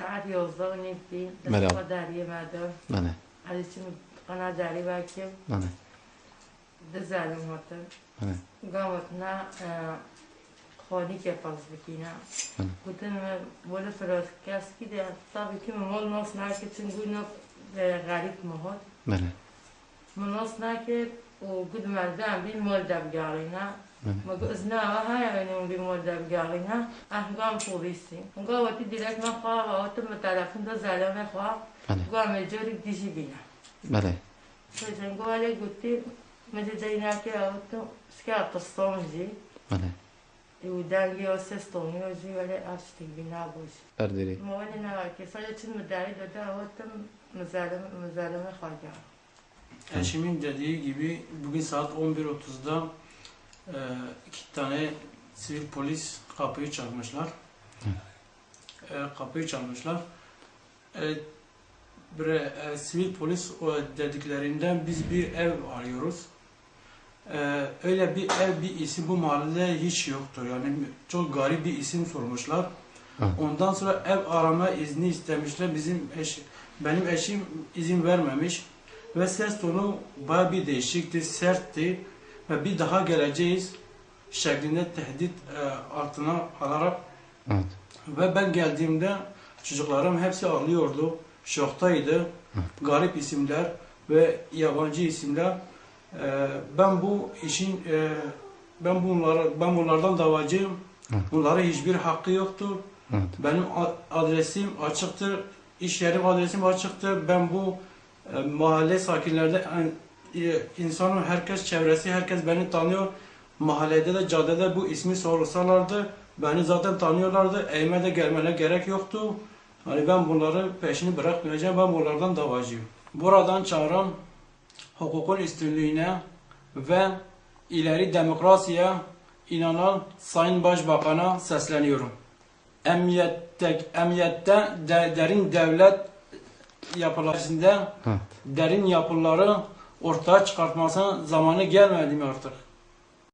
Saat 11 نیم dakika dariye madem. Bana. Ali için kana dariye belki. Bana. ده زالم هاتن قامت نه خانی که پاس بکینا بله. گوتن بولا فراز کس کی ده؟ تابی که مول ناس بله. که چنگو نا غریب مهات مول ناس که وقد بله. ما زام بين بله. بله. ما بقارينا مقزنا وهاي عينهم بين مولدا بقارينا أهقام فوبيسي نقوى تدي لك ما خواب وتم تعرف ندز على ما خواب قام الجوري بدي جيبينا بله. فجأة نقوى لي قلت ما تديناك او تو سكات الصوم جي بله. ودان لي وسستوني وجي ولا أشتي بينا بوش أردري ما ولنا كيف صارت المداري ده هو تم مزالم مزالم خارجه Eşimin dediği gibi bugün saat 11.30'da e, iki tane sivil polis kapıyı çalmışlar. E, kapıyı çalmışlar. E, bre, e, sivil polis o dediklerinden biz bir ev arıyoruz. E, öyle bir ev bir isim bu mahallede hiç yoktur. Yani çok garip bir isim sormuşlar. Evet. Ondan sonra ev arama izni istemişler. Bizim eş, benim eşim izin vermemiş ve ses tonu baya bir değişikti, sertti ve bir daha geleceğiz şeklinde tehdit e, altına alarak Evet ve ben geldiğimde çocuklarım hepsi ağlıyordu, şoktaydı, garip isimler ve yabancı isimler. E, ben bu işin e, ben bunları ben bunlardan davacıyım. Evet. Bunlara hiçbir hakkı yoktur. Evet Benim adresim açıktır, iş yerim adresim açıktır. Ben bu e, mahalle sakinlerde e, insanın herkes çevresi, herkes beni tanıyor. Mahallede de caddede bu ismi sorsalardı beni zaten tanıyorlardı. Evime de gelmene gerek yoktu. Hani ben bunları peşini bırakmayacağım. Ben bunlardan davacıyım. Buradan çağıran hukukun üstünlüğüne ve ileri demokrasiye inanan Sayın Başbakan'a sesleniyorum emniyette, emniyette de, derin devlet yapılarında derin yapıları ortaya çıkartmasının zamanı gelmedi mi artık?